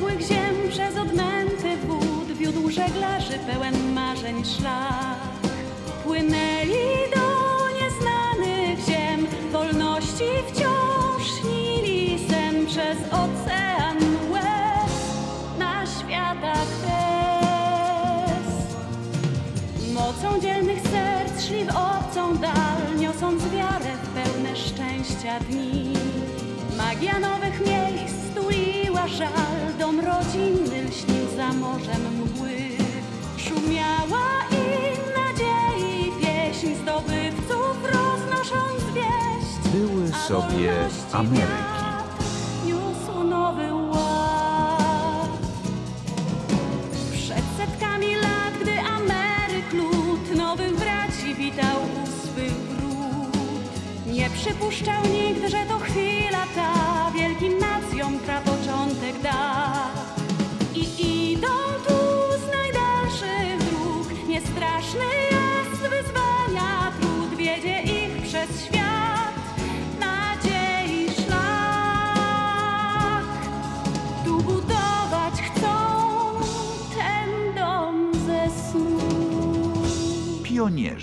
odległych ziem przez odmęty wód wiódł żeglarzy pełen marzeń szlak. Płynęli do nieznanych ziem, wolności wciąż śnili sen przez ocean łez na światach kres. Mocą dzielnych serc szli w obcą dal, niosąc wiarę w pełne szczęścia dni. Magia nowych miejsc stuliła żal, dom rodzinny lśnił za morzem mgły. Szumiała i nadziei pieśń zdobywców roznosząc wieść. Były sobie Ameryki. Niósł nowy ład. Przed setkami lat, gdy Ameryk lud nowych braci witał u swych wrót. Nie przypuszczał nikt, że to chwila Pionierzy.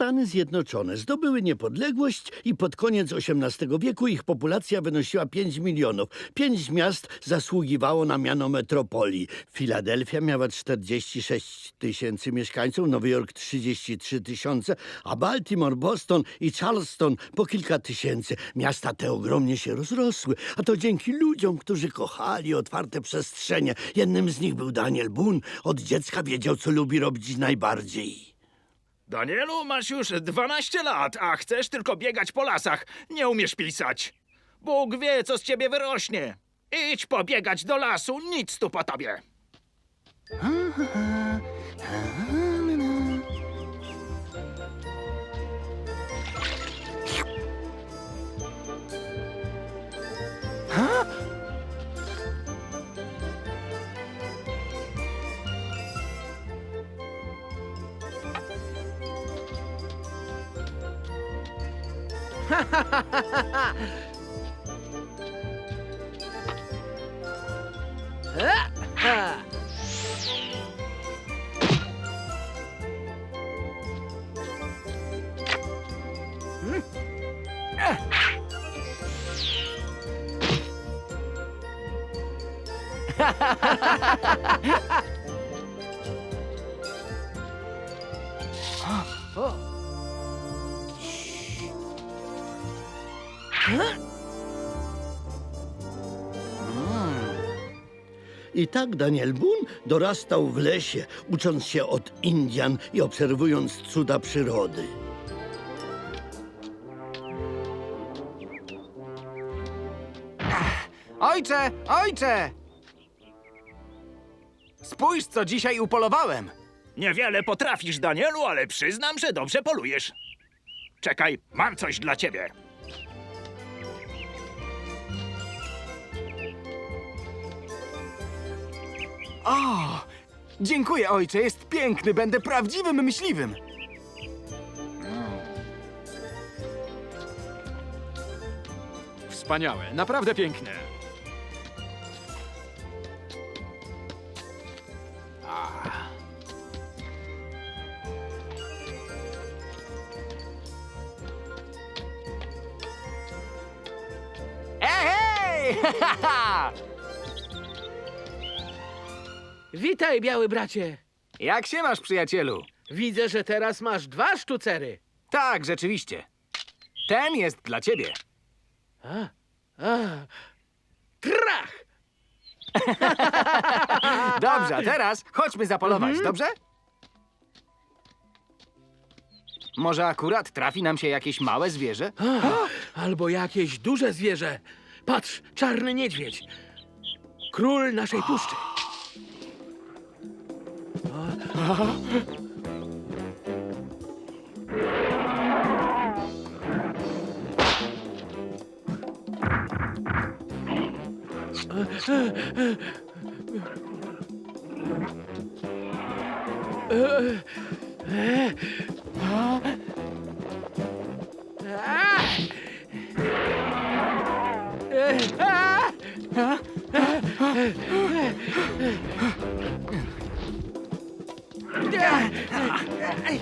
Stany Zjednoczone zdobyły niepodległość i pod koniec XVIII wieku ich populacja wynosiła 5 milionów. Pięć miast zasługiwało na miano metropolii. Filadelfia miała 46 tysięcy mieszkańców, Nowy Jork 33 tysiące, a Baltimore, Boston i Charleston po kilka tysięcy. Miasta te ogromnie się rozrosły, a to dzięki ludziom, którzy kochali otwarte przestrzenie. Jednym z nich był Daniel Boone. Od dziecka wiedział, co lubi robić najbardziej. Danielu, masz już 12 lat, a chcesz tylko biegać po lasach. Nie umiesz pisać. Bóg wie, co z ciebie wyrośnie. Idź pobiegać do lasu, nic tu po tobie. Ha ha ha ha ha! Tak Daniel Boone dorastał w lesie, ucząc się od Indian i obserwując cuda przyrody. Ojcze, ojcze! Spójrz, co dzisiaj upolowałem. Niewiele potrafisz, Danielu, ale przyznam, że dobrze polujesz. Czekaj, mam coś dla ciebie. O, dziękuję, ojcze, jest piękny, będę prawdziwym myśliwym. Wspaniałe, naprawdę piękne. Ej, hej! Witaj, biały bracie. Jak się masz, przyjacielu? Widzę, że teraz masz dwa sztucery. Tak, rzeczywiście. Ten jest dla ciebie. Krach! Dobrze, a teraz chodźmy zapolować, dobrze? Może akurat trafi nam się jakieś małe zwierzę? Albo jakieś duże zwierzę. Patrz, czarny niedźwiedź. Król naszej puszczy. え っはい。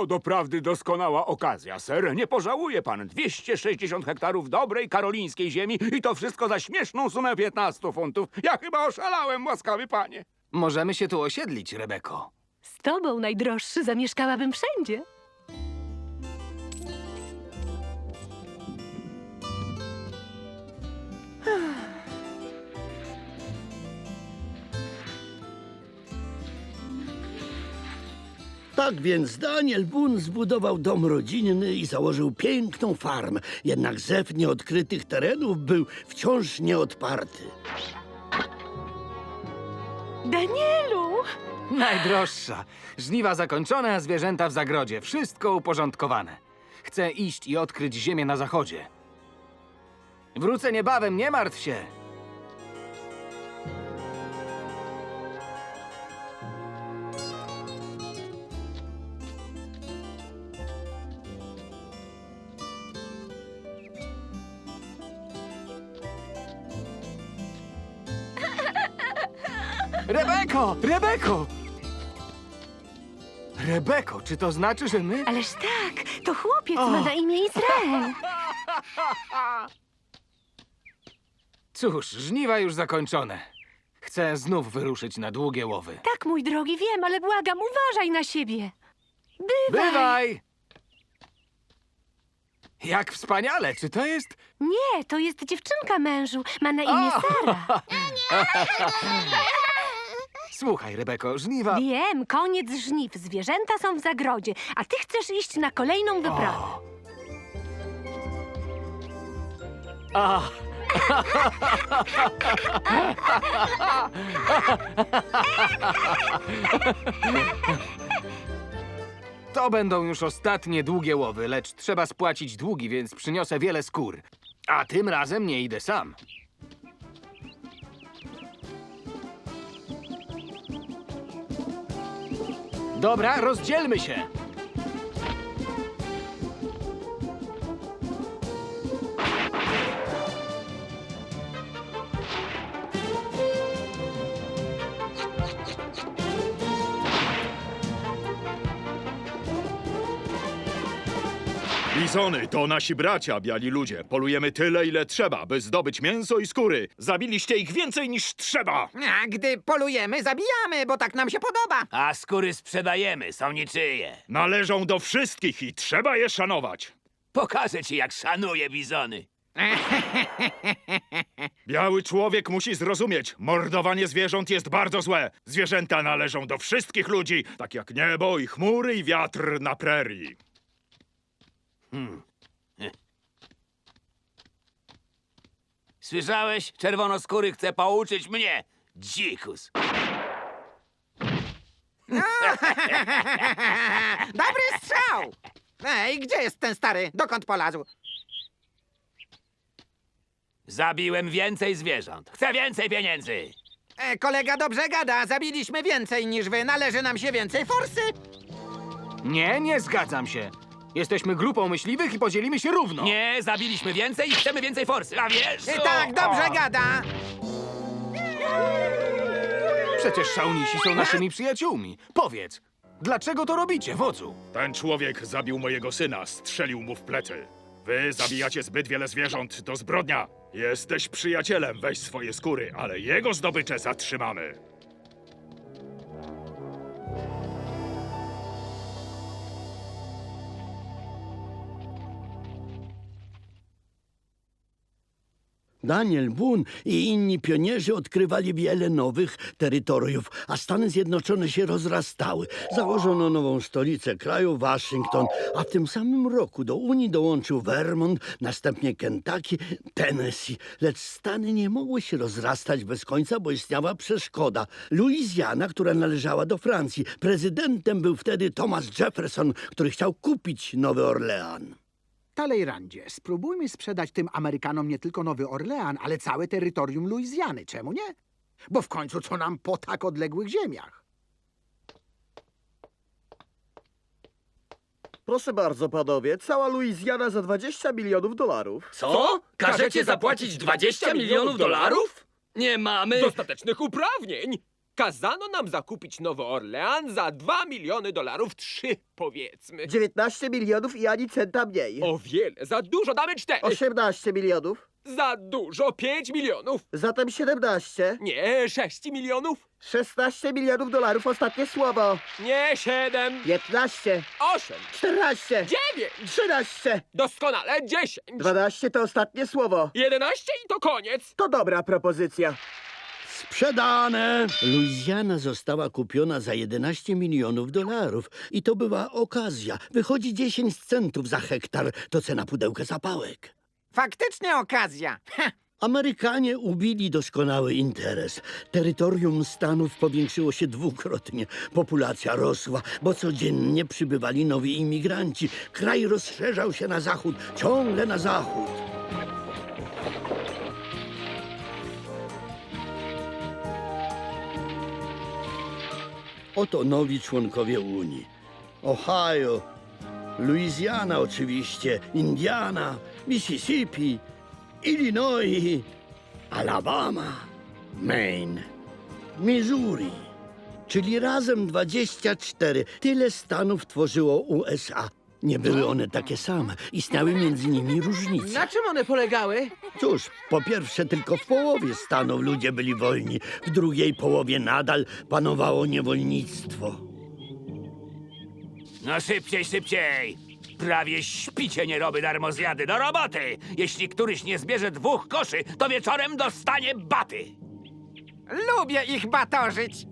To doprawdy doskonała okazja, ser. Nie pożałuje pan. 260 hektarów dobrej karolińskiej ziemi i to wszystko za śmieszną sumę 15 funtów. Ja chyba oszalałem, łaskawy panie. Możemy się tu osiedlić, Rebeko. Z tobą, najdroższy, zamieszkałabym wszędzie. Tak więc Daniel Boone zbudował dom rodzinny i założył piękną farmę. Jednak zew nieodkrytych terenów był wciąż nieodparty. Danielu! Najdroższa. Żniwa zakończone, a zwierzęta w zagrodzie. Wszystko uporządkowane. Chcę iść i odkryć ziemię na zachodzie. Wrócę niebawem, nie martw się. Rebeko! Rebeko! Rebeko, czy to znaczy, że my... Ależ tak, to chłopiec ma na imię Izrael. Cóż, żniwa już zakończone. Chcę znów wyruszyć na długie łowy. Tak, mój drogi, wiem, ale błagam, uważaj na siebie. Bywaj! Bywaj! Jak wspaniale! Czy to jest... Nie, to jest dziewczynka mężu. Ma na imię O! Sara. Słuchaj, Rebeko, żniwa... Wiem, koniec żniw. Zwierzęta są w zagrodzie, a ty chcesz iść na kolejną wyprawę. To będą już ostatnie długie łowy, lecz trzeba spłacić długi, więc przyniosę wiele skór. A tym razem nie idę sam. Dobra, rozdzielmy się. Bizony to nasi bracia, biali ludzie. Polujemy tyle, ile trzeba, by zdobyć mięso i skóry. Zabiliście ich więcej niż trzeba. A gdy polujemy, zabijamy, bo tak nam się podoba. A skóry sprzedajemy, są niczyje. Należą do wszystkich i trzeba je szanować. Pokażę ci, jak szanuję bizony. Biały człowiek musi zrozumieć, mordowanie zwierząt jest bardzo złe. Zwierzęta należą do wszystkich ludzi, tak jak niebo i chmury i wiatr na prerii. Słyszałeś? Czerwonoskóry chce pouczyć mnie. Dzikus. Dobry strzał! Ej, gdzie jest ten stary? Dokąd polazł? Zabiłem więcej zwierząt. Chcę więcej pieniędzy. E, kolega dobrze gada, zabiliśmy więcej niż wy, należy nam się więcej forsy. Nie, nie zgadzam się. Jesteśmy grupą myśliwych i podzielimy się równo. Nie, zabiliśmy więcej i chcemy więcej forsy. A wiesz? I tak, dobrze O! gada. Przecież szaunisi są naszymi przyjaciółmi. Powiedz, dlaczego to robicie, wodzu? Ten człowiek zabił mojego syna, strzelił mu w plecy. Wy zabijacie zbyt wiele zwierząt, to zbrodnia. Jesteś przyjacielem, weź swoje skóry, ale jego zdobycze zatrzymamy. Daniel Boone i inni pionierzy odkrywali wiele nowych terytoriów, a Stany Zjednoczone się rozrastały. Założono nową stolicę kraju, Waszyngton, a w tym samym roku do Unii dołączył Vermont, następnie Kentucky, Tennessee. Lecz Stany nie mogły się rozrastać bez końca, bo istniała przeszkoda. Louisiana, która należała do Francji. Prezydentem był wtedy Thomas Jefferson, który chciał kupić Nowy Orlean. Talejrandzie, spróbujmy sprzedać tym Amerykanom nie tylko Nowy Orlean, ale całe terytorium Luizjany. Czemu nie? Bo w końcu co nam po tak odległych ziemiach? Proszę bardzo, panowie, cała Luizjana za 20 milionów dolarów. Co? Każecie zapłacić 20 milionów dolarów? Nie mamy... dostatecznych uprawnień. Kazano nam zakupić Nowy Orlean za 2 miliony dolarów, trzy powiedzmy. 19 milionów i ani centa mniej. O wiele, za dużo, damy cztery. 18 milionów, Za dużo, 5 milionów. zatem 17. Nie, 6 milionów. 16 milionów dolarów, ostatnie słowo. Nie, 7, 15, 8, 14, 9. 13, Doskonale, 10, 12 to ostatnie słowo. 11 i to koniec. To dobra propozycja. Sprzedane! Luizjana została kupiona za 11 milionów dolarów i to była okazja. Wychodzi 10 centów za hektar, to cena pudełka zapałek. Faktycznie okazja. Amerykanie ubili doskonały interes. Terytorium Stanów powiększyło się dwukrotnie. Populacja rosła, bo codziennie przybywali nowi imigranci. Kraj rozszerzał się na zachód, ciągle na zachód. Oto nowi członkowie Unii. Ohio, Louisiana oczywiście, Indiana, Mississippi, Illinois, Alabama, Maine, Missouri. Czyli razem 24. Tyle stanów tworzyło USA. Nie były one takie same. Istniały między nimi różnice. Na czym one polegały? Cóż, po pierwsze, tylko w połowie stanów ludzie byli wolni. W drugiej połowie nadal panowało niewolnictwo. No szybciej, szybciej! Prawie śpicie nieroby darmozjady. Do roboty! Jeśli któryś nie zbierze dwóch koszy, to wieczorem dostanie baty. lubię ich batorzyć.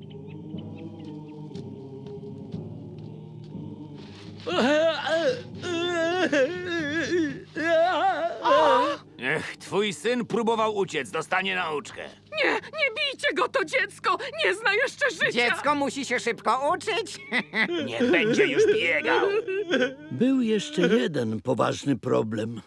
Ech, twój syn próbował uciec, dostanie nauczkę. Nie, nie bijcie go, to dziecko! Nie zna jeszcze życia! Dziecko musi się szybko uczyć. Nie będzie już biegał. Był jeszcze jeden poważny problem.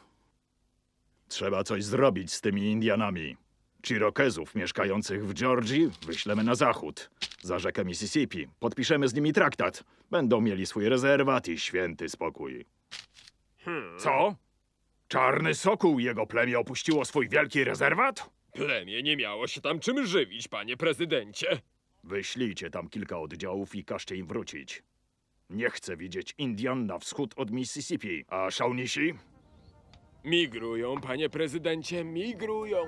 Trzeba coś zrobić z tymi Indianami. Chirokezów mieszkających w Georgii wyślemy na zachód, za rzekę Mississippi. Podpiszemy z nimi traktat. Będą mieli swój rezerwat i święty spokój. Co? Czarny Sokół i jego plemię opuściło swój wielki rezerwat? Plemię nie miało się tam czym żywić, panie prezydencie. Wyślijcie tam kilka oddziałów i każcie im wrócić. Nie chcę widzieć Indian na wschód od Mississippi, a Shawnisi? Migrują, panie prezydencie, migrują.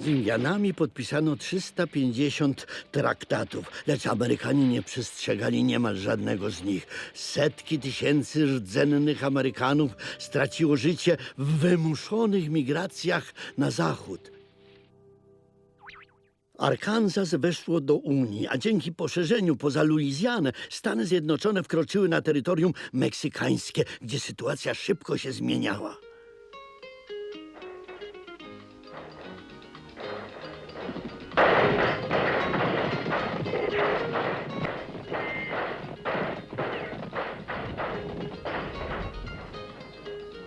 Z Indianami podpisano 350 traktatów, lecz Amerykanie nie przestrzegali niemal żadnego z nich. Setki tysięcy rdzennych Amerykanów straciło życie w wymuszonych migracjach na zachód. Arkansas weszło do Unii, a dzięki poszerzeniu poza Luizjanę Stany Zjednoczone wkroczyły na terytorium meksykańskie, gdzie sytuacja szybko się zmieniała.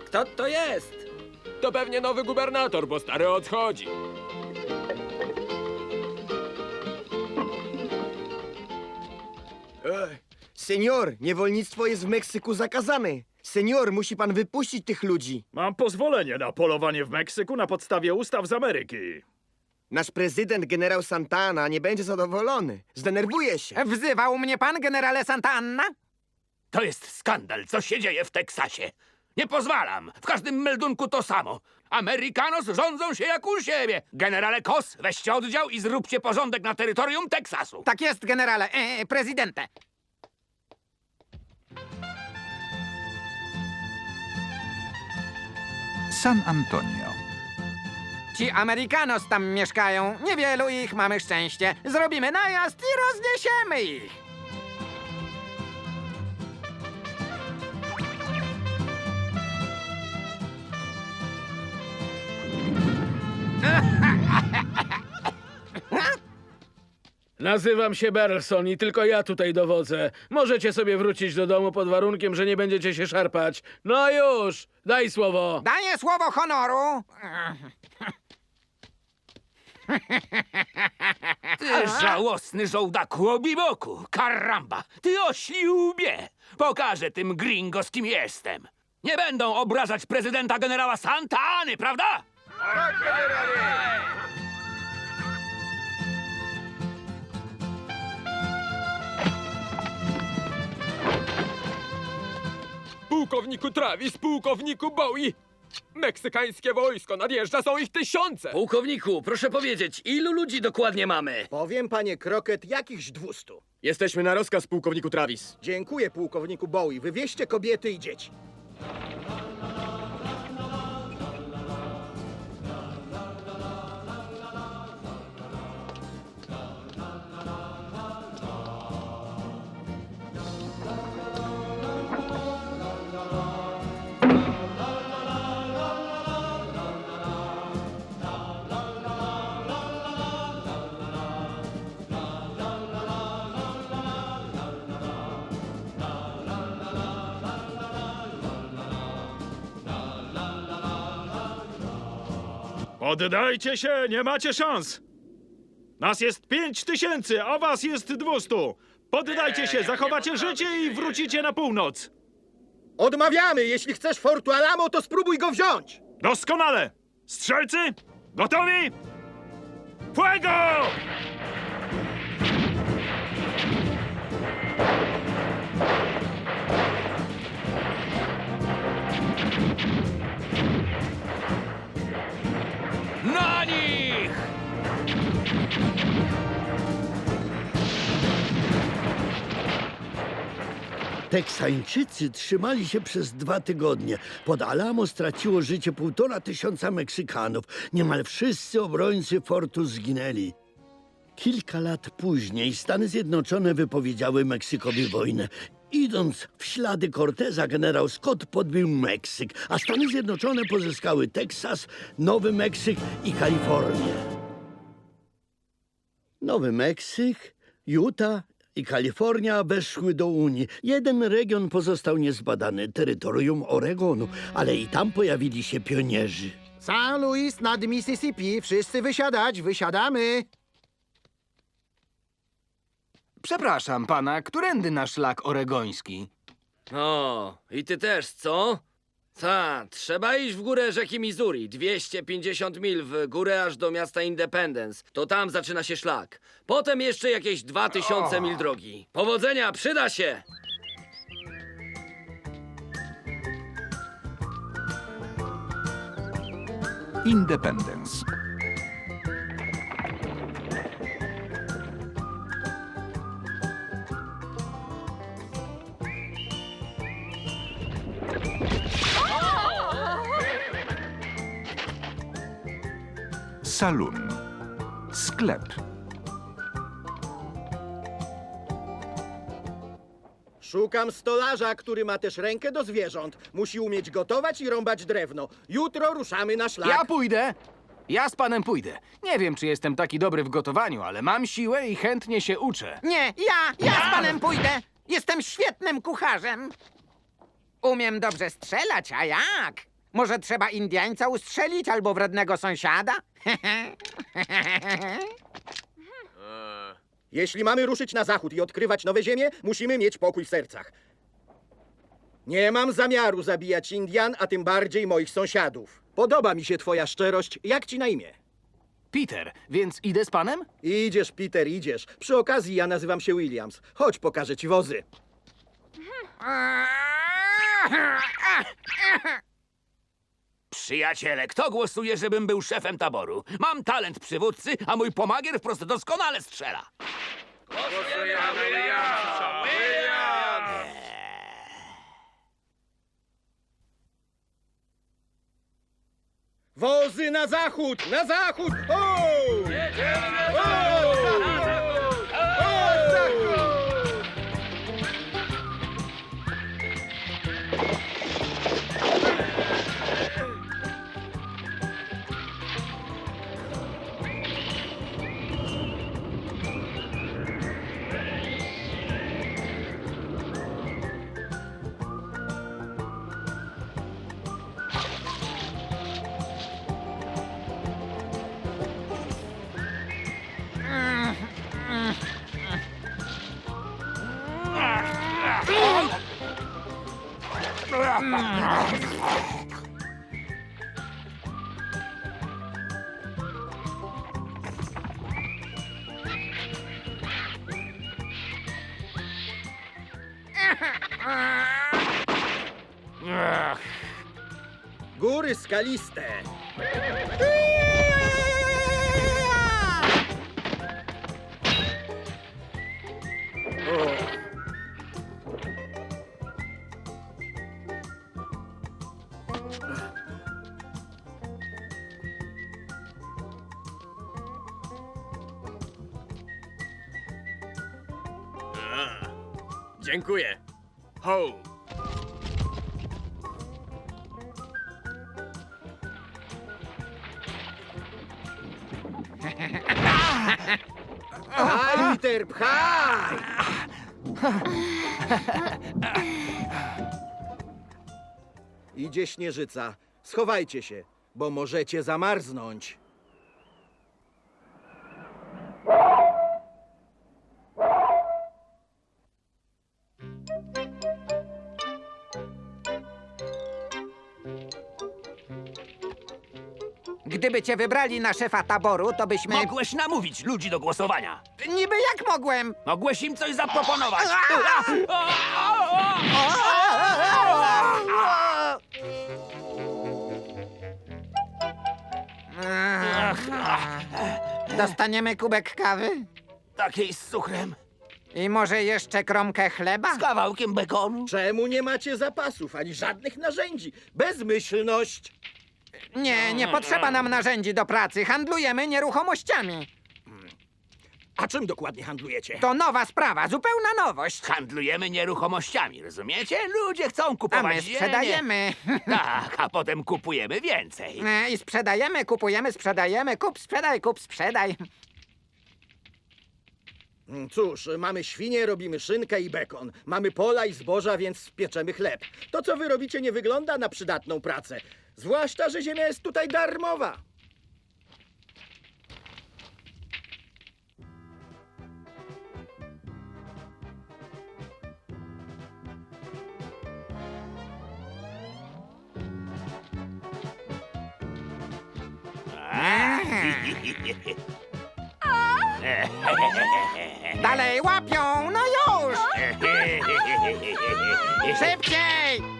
Kto to jest? To pewnie nowy gubernator, bo stary odchodzi. Senior, niewolnictwo jest w Meksyku zakazane. Senior, musi pan wypuścić tych ludzi. Mam pozwolenie na polowanie w Meksyku na podstawie ustaw z Ameryki. Nasz prezydent, generał Santana, nie będzie zadowolony. Zdenerwuje się. Wzywał mnie pan, generale Santa Anna? To jest skandal, co się dzieje w Teksasie. Nie pozwalam! W każdym meldunku to samo. Amerykanos rządzą się jak u siebie. Generale Kos, weźcie oddział i zróbcie porządek na terytorium Teksasu. Tak jest, generale, e, prezydente. San Antonio. Ci Amerykanos tam mieszkają. Niewielu ich mamy szczęście. Zrobimy najazd i rozniesiemy ich. Nazywam się Berlson i tylko ja tutaj dowodzę. Możecie sobie wrócić do domu pod warunkiem, że nie będziecie się szarpać. No już! Daj słowo! Daję słowo honoru. Ty żałosny żołdaku obiboku! Karamba! Ty ośli łbie! Pokażę tym gringo, z kim jestem! Nie będą obrażać prezydenta generała Santa Any, prawda? Pułkowniku Travis, pułkowniku Bowie! Meksykańskie wojsko nadjeżdża, są ich tysiące! Pułkowniku, proszę powiedzieć, ilu ludzi dokładnie mamy? Powiem, panie Kroket, jakichś dwustu. Jesteśmy na rozkaz, pułkowniku Travis. Dziękuję, pułkowniku Bowie. Wywieźcie kobiety i dzieci. Poddajcie się, nie macie szans! Nas jest pięć tysięcy, a was jest dwustu! Poddajcie się, zachowacie życie i wrócicie na północ! Odmawiamy! Jeśli chcesz Fortu Alamo, to spróbuj go wziąć! Doskonale! Strzelcy, gotowi? Fuego! Teksańczycy trzymali się przez dwa tygodnie. Pod Alamo straciło życie półtora tysiąca Meksykanów. Niemal wszyscy obrońcy fortu zginęli. Kilka lat później Stany Zjednoczone wypowiedziały Meksykowi wojnę. Idąc w ślady Corteza, generał Scott podbił Meksyk, a Stany Zjednoczone pozyskały Teksas, Nowy Meksyk i Kalifornię. Nowy Meksyk, Utah i Kalifornia weszły do Unii. Jeden region pozostał niezbadany terytorium Oregonu, ale i tam pojawili się pionierzy. San Luis nad Mississippi. Wszyscy wysiadać, wysiadamy. Przepraszam pana, którędy nasz szlak oregoński? O, i ty też, co? Ta, trzeba iść w górę rzeki Missouri. 250 mil w górę aż do miasta Independence. To tam zaczyna się szlak. Potem jeszcze jakieś 2000 mil drogi. Powodzenia, przyda się! Independence. Saloon. Sklep. Szukam stolarza, który ma też rękę do zwierząt. Musi umieć gotować i rąbać drewno. Jutro ruszamy na szlak. Ja pójdę! Ja z panem pójdę. Nie wiem, czy jestem taki dobry w gotowaniu, ale mam siłę i chętnie się uczę. Nie, ja, ja z panem pójdę. Jestem świetnym kucharzem. Umiem dobrze strzelać, a jak? Może trzeba Indiańca ustrzelić albo wrednego sąsiada? Jeśli mamy ruszyć na zachód i odkrywać nowe ziemie, musimy mieć pokój w sercach. Nie mam zamiaru zabijać Indian, a tym bardziej moich sąsiadów. Podoba mi się twoja szczerość. Jak ci na imię? Peter, więc idę z panem? Idziesz, Peter, idziesz. Przy okazji ja nazywam się Williams. Chodź, pokażę ci wozy. Przyjaciele, kto głosuje, żebym był szefem taboru? Mam talent przywódcy, a mój pomagier wprost doskonale strzela. Wozy na zachód! Na zachód! O! Góry skaliste. Dziękuję. Pchaj, Peter, pchaj! Idzie śnieżyca. Schowajcie się, bo możecie zamarznąć. Gdyby cię wybrali na szefa taboru, to byśmy... Mogłeś namówić ludzi do głosowania. Niby jak mogłem? Mogłeś im coś zaproponować. Dostaniemy kubek kawy? Takiej z cukrem, I może jeszcze kromkę chleba? z kawałkiem bekonu. Czemu nie macie zapasów ani żadnych narzędzi? Bezmyślność! Nie, nie potrzeba nam narzędzi do pracy. Handlujemy nieruchomościami. A czym dokładnie handlujecie? To nowa sprawa, zupełna nowość. Handlujemy nieruchomościami, rozumiecie? Ludzie chcą A kupować my ziemię. sprzedajemy. Tak, a potem kupujemy więcej. E, I sprzedajemy, kupujemy, sprzedajemy. Kup, sprzedaj, kup, sprzedaj. Mm, Cóż, mamy świnie, robimy szynkę i bekon. Mamy pola i zboża, więc pieczemy chleb. To, co wy robicie, nie wygląda na przydatną pracę. Zwłaszcza, że ziemia jest tutaj darmowa. Dalej łapią, no już! Szybciej!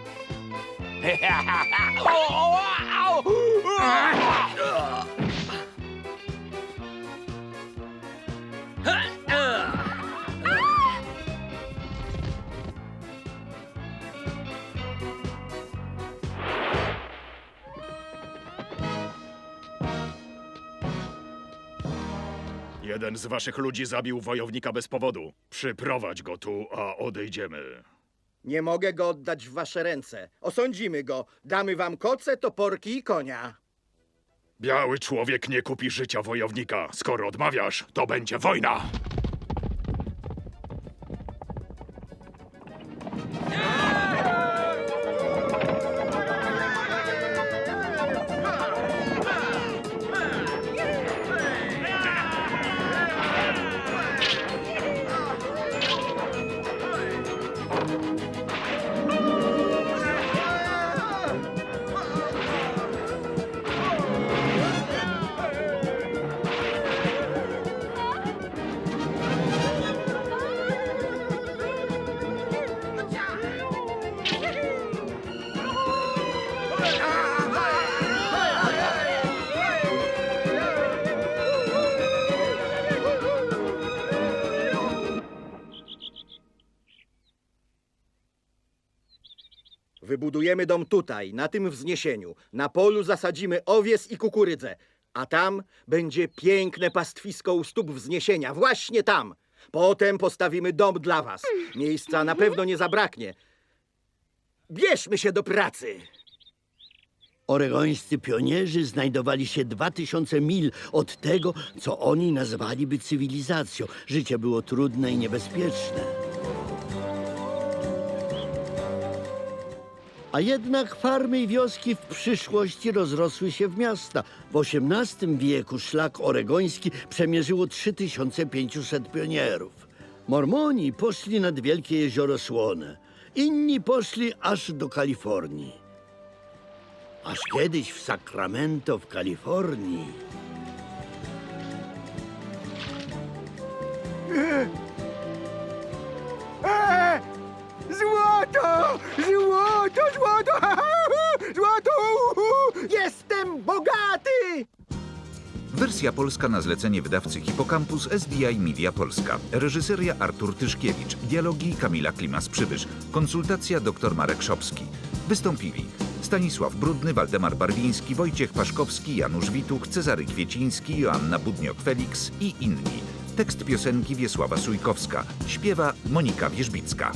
Jeden z waszych ludzi zabił wojownika bez powodu. Przyprowadź go tu, a odejdziemy. Nie mogę go oddać w wasze ręce. Osądzimy go. Damy wam koce, toporki i konia. Biały człowiek nie kupi życia wojownika. Skoro odmawiasz, to będzie wojna. Wybudujemy dom tutaj, na tym wzniesieniu. Na polu zasadzimy owies i kukurydzę. A tam będzie piękne pastwisko u stóp wzniesienia. Właśnie tam. Potem postawimy dom dla was. Miejsca na pewno nie zabraknie. Bierzmy się do pracy. Oregońscy pionierzy znajdowali się 2000 mil od tego, co oni nazwaliby cywilizacją. Życie było trudne i niebezpieczne. A jednak farmy i wioski w przyszłości rozrosły się w miasta. W XVIII wieku szlak oregoński przemierzyło 3500 pionierów. Mormoni poszli nad Wielkie Jezioro Słone. Inni poszli aż do Kalifornii. Aż kiedyś w Sacramento w Kalifornii. Złoto! Złoto! Złoto! Złoto! Jestem bogaty! Wersja polska na zlecenie wydawcy Hipocampus SDI Media Polska. Reżyseria Artur Tyszkiewicz. Dialogi Kamila Klimas-Przybysz. Konsultacja dr Marek Szopski. Wystąpili Stanisław Brudny, Waldemar Barwiński, Wojciech Paszkowski, Janusz Wituch, Cezary Kwieciński, Joanna Budniok-Felix i inni. Tekst piosenki Wiesława Sujkowska. Śpiewa Monika Wierzbicka.